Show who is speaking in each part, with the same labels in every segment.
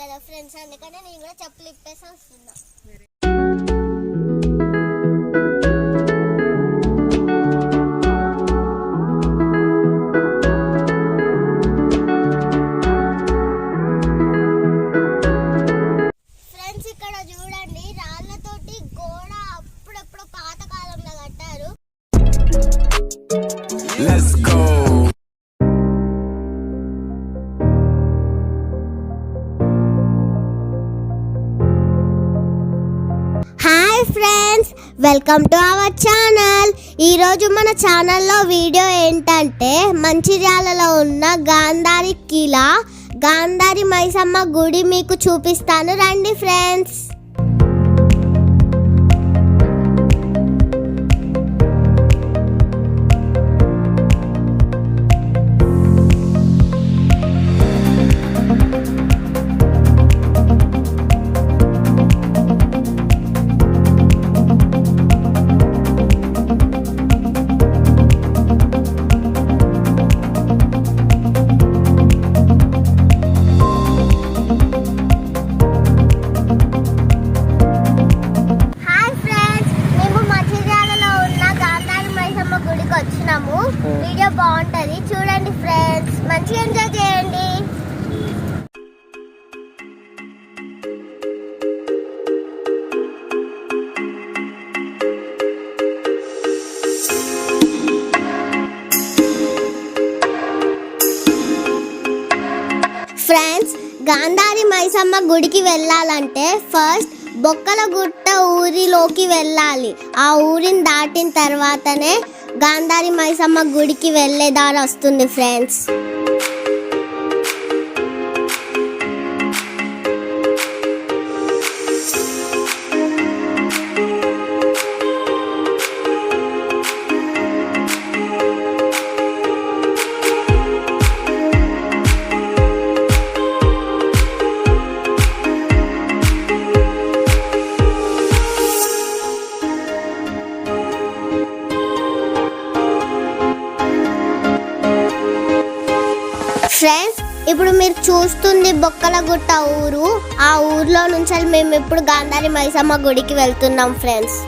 Speaker 1: కదా ఫ్రెండ్స్ అందుకనే నేను కూడా చెప్పులు ఇప్పేసి వస్తున్నా. Welcome to our channel. ఈరోజు మన ఛానల్లో వీడియో ఏంటంటే మంచిర్యాలలో ఉన్న గాంధారి కిలా గాంధారి మైసమ్మ గుడి మీకు చూపిస్తాను. రండి ఫ్రెండ్స్ గాంధారి మైసమ్మ గుడికి వెళ్ళాలంటే ఫస్ట్ బొక్కల గుట్ట ఊరిలోకి వెళ్ళాలి. ఆ ఊరిని దాటిన తర్వాతనే గాంధారి మైసమ్మ గుడికి వెళ్ళే దారి వస్తుంది ఫ్రెండ్స్ ఇప్పుడు మీరు చూస్తుంది బొక్కల గుట్ట ఊరు. ఆ ఊర్లో నుంచి మేము ఇప్పుడు గాంధారి మైసమ్మ గుడికి వెళ్తున్నాం ఫ్రెండ్స్.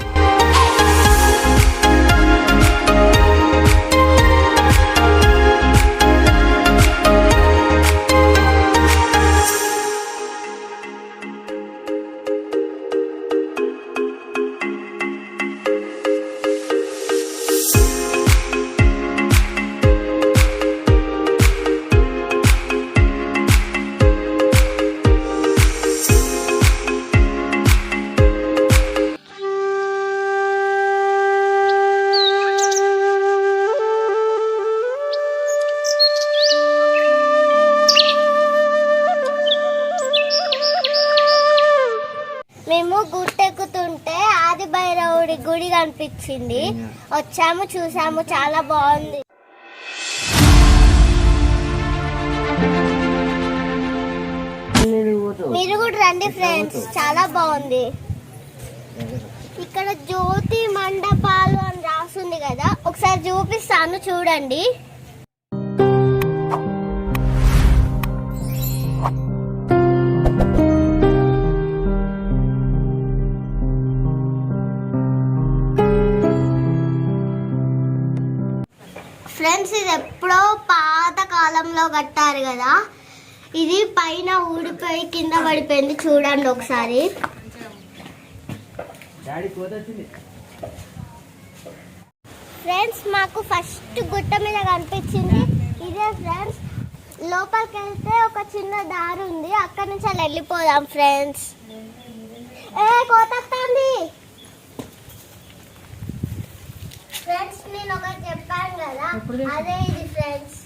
Speaker 1: గుడి కనిపించింది వచ్చాము చూసాము చాలా బాగుంది. మీరు కూడా రండి ఫ్రెండ్స్ చాలా బాగుంది. ఇక్కడ జ్యోతి మండపాలు అని రాస్తుంది కదా. ఒకసారి చూపిస్తాను చూడండి. ఫ్రెండ్స్ ఇది ఎప్పుడో పాత కాలంలో కట్టారు కదా. ఇది పైన ఊడిపోయి కింద పడిపోయింది. చూడండి ఒకసారి. ఫ్రెండ్స్ మాకు ఫస్ట్ గుట్ట మీద కనిపించింది. ఇదే ఫ్రెండ్స్ లోపలికి వెళ్తే ఒక చిన్న దారి ఉంది. అక్కడ నుంచి అలా వెళ్ళిపోదాం ఫ్రెండ్స్. ఏ కోతస్తుంది ఫ్రెండ్స్ నేను ఒకటి చెప్పాను కదా అదే ఇది ఫ్రెండ్స్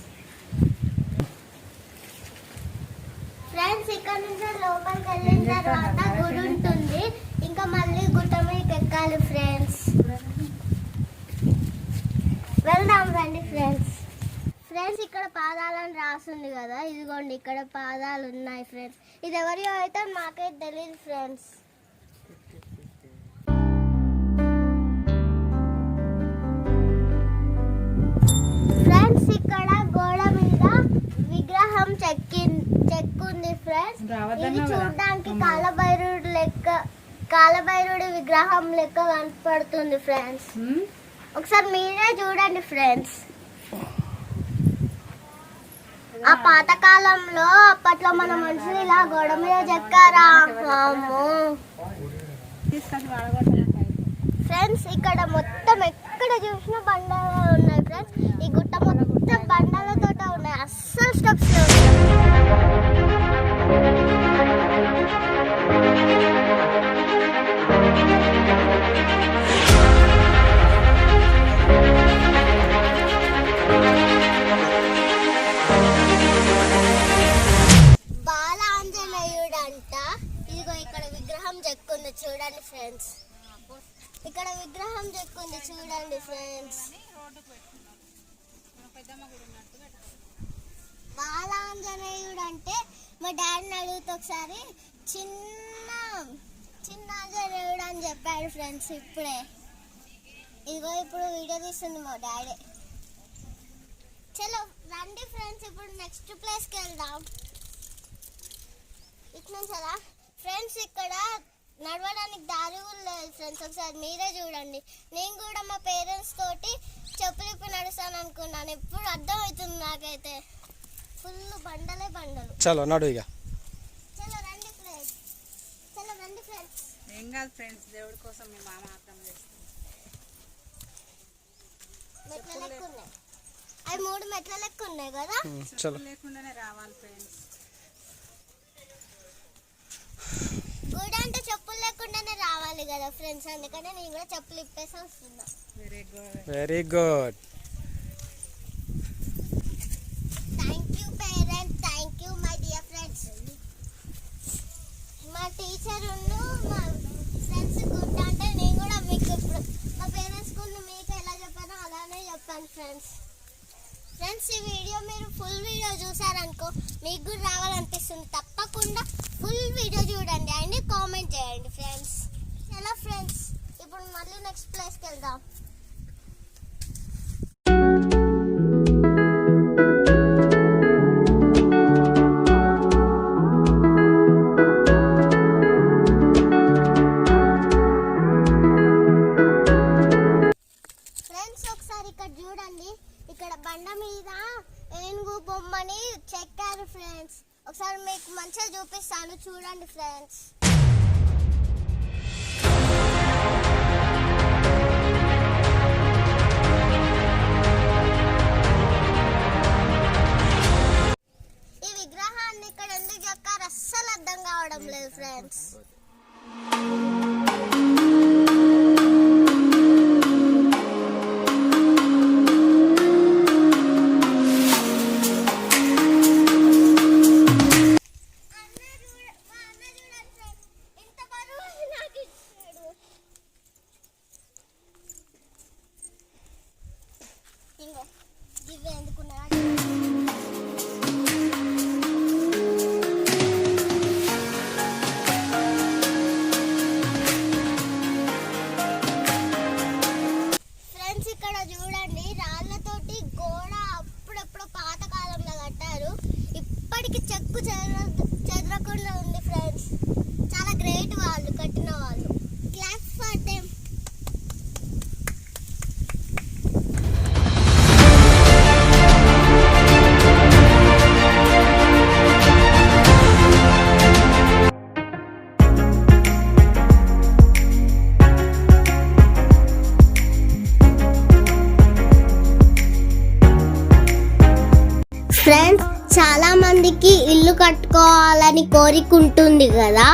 Speaker 1: ఫ్రెండ్స్ ఇక్కడ నుంచి లోపలికి వెళ్ళిన తర్వాత గుడి ఉంటుంది. ఇంకా మళ్ళీ గుట్ట మీదకి ఎక్కాలి ఫ్రెండ్స్ వెళ్దాం రండి ఫ్రెండ్స్ ఫ్రెండ్స్ ఇక్కడ పాదాలని రాస్తుంది కదా ఇదిగోండి ఇక్కడ పాదాలు ఉన్నాయి ఫ్రెండ్స్ ఇది ఎవరియో అయితే మాకైతే తెలియదు ఫ్రెండ్స్ చెక్కి చెక్ ఉంది ఫ్రెండ్స్ ఇది. చూడడానికి కాలభైరుడు లెక్క కాలభైరుడి విగ్రహం లెక్క కనపడుతుంది ఫ్రెండ్స్ ఒకసారి మీరే చూడండి ఫ్రెండ్స్ ఆ పాతకాలంలో అప్పట్లో మన మనుషులు ఇలా గోడ మీద చెక్కారా? ఫ్రెండ్స్ ఇక్కడ మొత్తం ఎక్కడ చూసినా బండలు చెక్కుంది చూడండి ఫ్రెండ్స్. ఇక్కడ విగ్రహం చెక్కుంది చూడండి ఫ్రెండ్స్. బాలాంజనేయుడు అంటే మా డాడీని అడిగితే ఒకసారి. చిన్న చిన్న ఆంజనేయుడు అని చెప్పాడు ఫ్రెండ్స్ ఇప్పుడే. ఇదిగో ఇప్పుడు వీడియో తీస్తుంది మా డాడీ. చలో రండి ఫ్రెండ్స్ ఇప్పుడు నెక్స్ట్ ప్లేస్కి వెళ్దాం. ఇట్లా కదా ఫ్రెండ్స్ ఇక్కడ నడవడానికి దారి కూడా లేదు ఫ్రెండ్స్ ఒకసారి మీరే చూడండి. నేను కూడా మా పేరెంట్స్ తోటి చెప్పులు ఇప్పి నడుస్తాను అనుకున్నాను. ఎప్పుడు అర్థమవుతుంది నాకైతే. ఫుల్ బండలే బండలు.
Speaker 2: చలో నడు ఇక
Speaker 1: చలో రండి ఫ్రెండ్స్ చలో రండి ఫ్రెండ్స్
Speaker 3: ఏం కాదు ఫ్రెండ్స్ దేవుడి కోసం మీ మామ అర్థం చేస్తాం
Speaker 1: మెట్ల లెక్క ఉన్నాయి. అవి మూడు మెట్ల లెక్క ఉన్నాయి కదా?
Speaker 2: చలో.
Speaker 3: లేకుండానే రావాలి ఫ్రెండ్స్
Speaker 1: గుడి అంటే చెప్పులు లేకుండానే రావాలి కదా ఫ్రెండ్స్ అందుకనే నేను కూడా చెప్పులు ఇప్పేసి వస్తున్నా.
Speaker 3: Very good
Speaker 2: very good
Speaker 1: thank you parents thank you my dear friends మా టీచర్ మా ఫ్రెండ్స్ గుడ్ అంటే నేను కూడా మీకు ఇప్పుడు మా పేరెంట్స్ గురించి మీకు ఎలా చెప్పానో అలానే చెప్పాను ఫ్రెండ్స్ ఫ్రెండ్స్ ఈ వీడియో మీరు ఫుల్ వీడియో చూసారనుకో మీకు కూడా రావాలనిపిస్తుంది తప్పకుండా ఫుల్ వీడియో చూడండి అండ్ కామెంట్ చేయండి ఫ్రెండ్స్ ఎలా ఫ్రెండ్స్ ఇప్పుడు మళ్ళీ నెక్స్ట్ ప్లేస్కి వెళ్దాం. ఫ్రెండ్స్ ఒకసారి ఇక్కడ చూడండి. ఇక్కడ బండ మీద ఏనుగు బొమ్మని చెక్కారు ఫ్రెండ్స్ ఒకసారి మీకు మంచిగా చూపిస్తాను. చూడండి ఫ్రెండ్స్ అర్థం కావడం లేదు ఫ్రెండ్స్ కట్టుకోవాలని కోరిక ఉంటుంది కదా.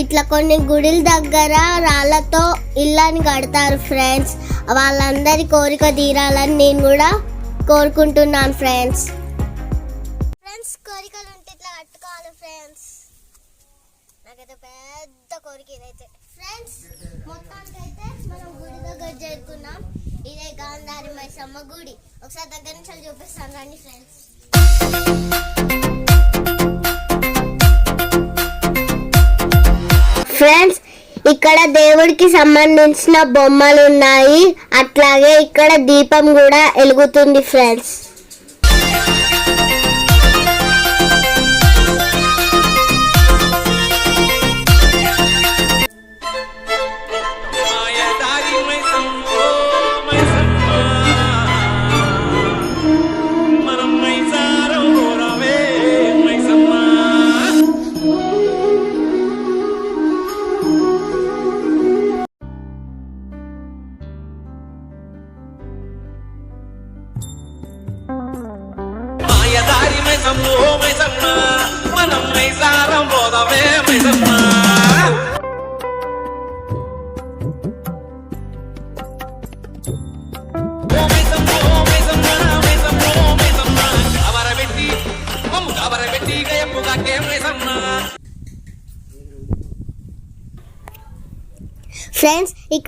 Speaker 1: ఇట్లా కొన్ని గుడిల దగ్గర రాళ్ళతో ఇళ్ళని కడతారు ఫ్రెండ్స్. వాళ్ళందరి కోరిక తీరాలని నేను కూడా కోరుకుంటున్నాను ఫ్రెండ్స్. ఫ్రెండ్స్ కోరికలు ఉంటే ఇట్లా కట్టుకోవాలి ఫ్రెండ్స్. నాకైతే పెద్ద కోరిక ఇదైతే. ఫ్రెండ్స్ మొత్తానికైతే మనం గుడి దగ్గర చేరుకున్నాం. ఇదే గాంధారి మైసమ్మ గుడి. ఒకసారి దగ్గర నుంచి చూపిస్తాను రండి ఫ్రెండ్స్. ఫ్రెండ్స్ ఇక్కడ దేవుడికి సంబంధించిన బొమ్మలు ఉన్నాయి అట్లాగే ఇక్కడ దీపం కూడా వెలుగుతుంది ఫ్రెండ్స్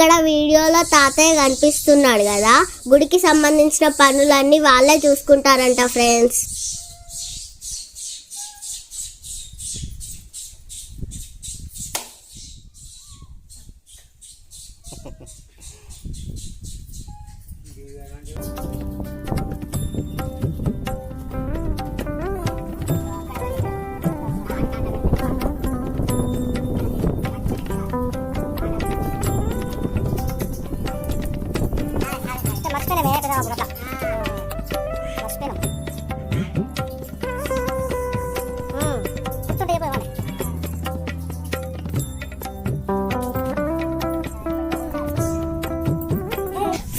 Speaker 1: ఇక్కడ వీడియోలో తాతయ్య కనిపిస్తున్నాడు కదా. గుడికి సంబంధించిన పనులన్నీ వాళ్ళే చూసుకుంటారంట ఫ్రెండ్స్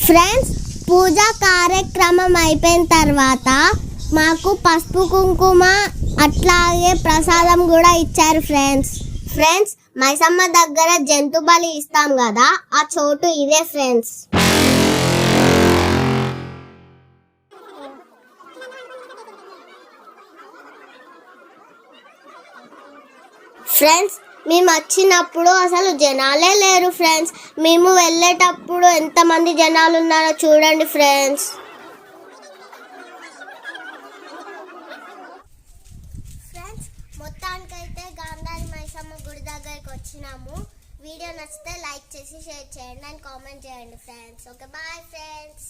Speaker 1: ఫ్రెండ్స్ పూజా కార్యక్రమం అయిపోయిన తర్వాత మాకు పసుపు కుంకుమ అట్లాగే ప్రసాదం కూడా ఇచ్చారు ఫ్రెండ్స్ ఫ్రెండ్స్ మైసమ్మ దగ్గర జంతు బలి ఇస్తాం కదా ఆ చోటు ఇదే ఫ్రెండ్స్ ఫ్రెండ్స్ మేము వచ్చినప్పుడు అసలు జనాలే లేరు ఫ్రెండ్స్ మేము వెళ్ళేటప్పుడు ఎంతమంది జనాలు ఉన్నారో చూడండి ఫ్రెండ్స్ ఫ్రెండ్స్ మొత్తానికైతే గాంధారి మైసమ్మ గుడి దగ్గరికి వచ్చినాము. వీడియో నచ్చితే లైక్ చేసి షేర్ చేయండి అండ్ కామెంట్ చేయండి ఫ్రెండ్స్ ఓకే బాయ్ ఫ్రెండ్స్